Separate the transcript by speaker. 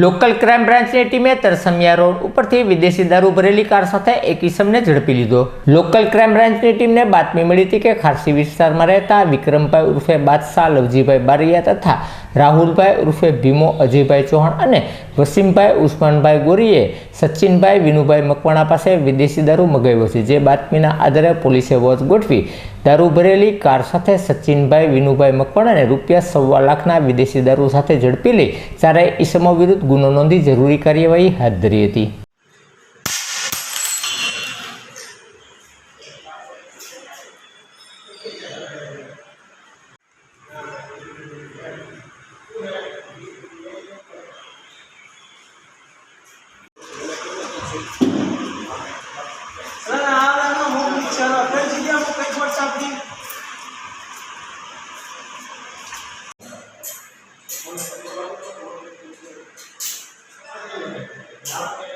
Speaker 1: Local crime બ્રાન્ચની ટીમે Tarsamiya road ઉપરથી વિદેશી દારૂ ભરેલી કાર સાથે એક ઈસમને ઝડપી લીધો. લોકલ ક્રાઇમ બ્રાન્ચની ટીમને બાતમી મળી હતી કે ખારસી વિસ્તારમાં રહેતા વિક્રમભાઈ ઉર્ફે બાદશાહ, લવજીભાઈ બારિયા તથા રાહુલભાઈ ઉર્ફે ભીમો, અજયભાઈ ચૌહાણ અને વસીમભાઈ ઉસ્માનભાઈ ગોરીએ સચિનભાઈ, વિનુભાઈ મકવાણા પાસે વિદેશી દારૂ મગાવ્યો છે. જે બાતમીના આધારે પોલીસે વોચ ગોઠવી દારૂ ભરેલી કાર સાથે સચિનભાઈ, વિનુભાઈ મકવાણાને રૂપિયા સવા લાખના વિદેશી દારૂ સાથે ઝડપી લઈ ચારેય ઈસમો વિરુદ્ધ ગુનો નોંધી જરૂરી કાર્યવાહી હાથ ધરી હતી.
Speaker 2: Sir
Speaker 3: Thank you.